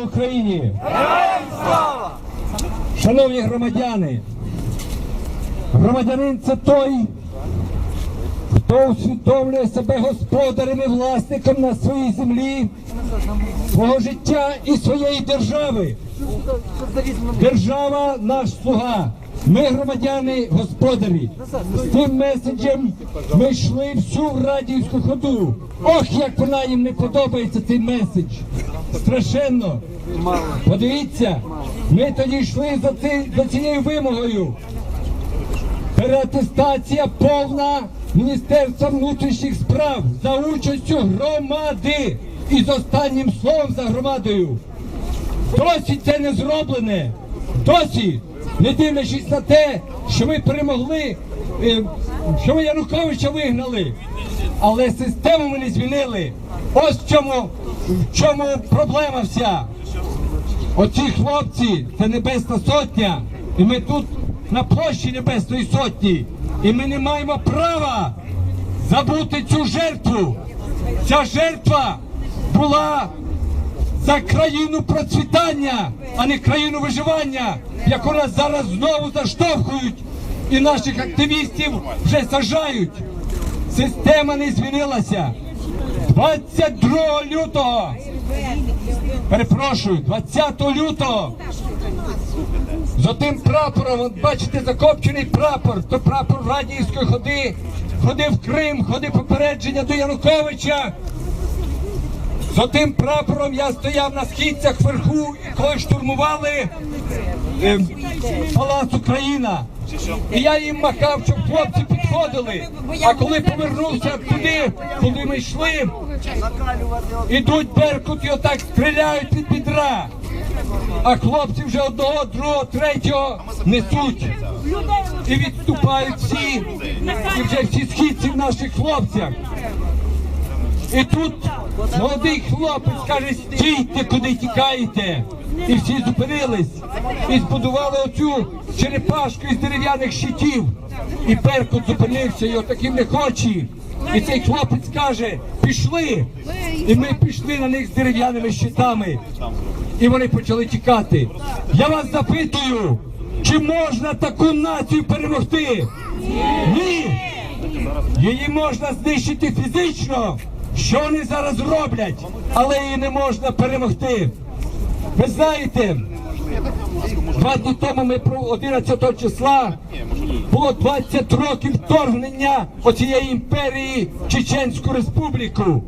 Україні! Шановні громадяни! Громадянин це той, хто усвідомлює себе господарем і власником на своїй землі, свого життя і своєї держави. Держава наш слуга. Ми громадяни, господарі. З цим меседжем ми йшли всю радіївську ходу. Ох, як вона їм не подобається цей меседж. Страшенно. Подивіться, ми тоді йшли за, ци, за цією вимогою. Переатестація повна Міністерства внутрішніх справ за участю громади і з останнім словом за громадою. Досі це не зроблене. Досі, не дивлячись на те, що ми перемогли, е, що ми Януковича вигнали, але систему ми не змінили. Ось в чому, в чому проблема вся. Оці хлопці це Небесна Сотня, і ми тут на площі Небесної Сотні, і ми не маємо права забути цю жертву. Ця жертва була за країну процвітання, а не країну виживання, яку нас зараз знову заштовхують, і наших активістів вже сажають. Система не змінилася. 22 лютого, перепрошую, 20 лютого за тим прапором, от бачите, закопчений прапор, то прапор радіївської ходи, ходи в Крим, ходи попередження до Януковича. За тим прапором я стояв на східцях вверху, коли штурмували е, Палац Україна. І я їм махав, щоб хлопці підходили. А коли повернувся туди, куди ми йшли, ідуть Беркут і отак стріляють від бідра. А хлопці вже одного, другого, третього несуть і відступають всі, і вже всі східці в наших хлопцях. І тут молодий хлопець каже, стійте, куди тікаєте. І всі зупинились і збудували оцю черепашку із дерев'яних щитів. І Беркут зупинився, і отаким не хоче. І цей хлопець каже, пішли. І ми пішли на них з дерев'яними щитами. І вони почали тікати. Я вас запитую, чи можна таку націю перемогти? Ні! Її можна знищити фізично, що вони зараз роблять, але її не можна перемогти. Ви знаєте, два дні тому ми про 11 числа було 20 років вторгнення оцієї імперії в Чеченську республіку.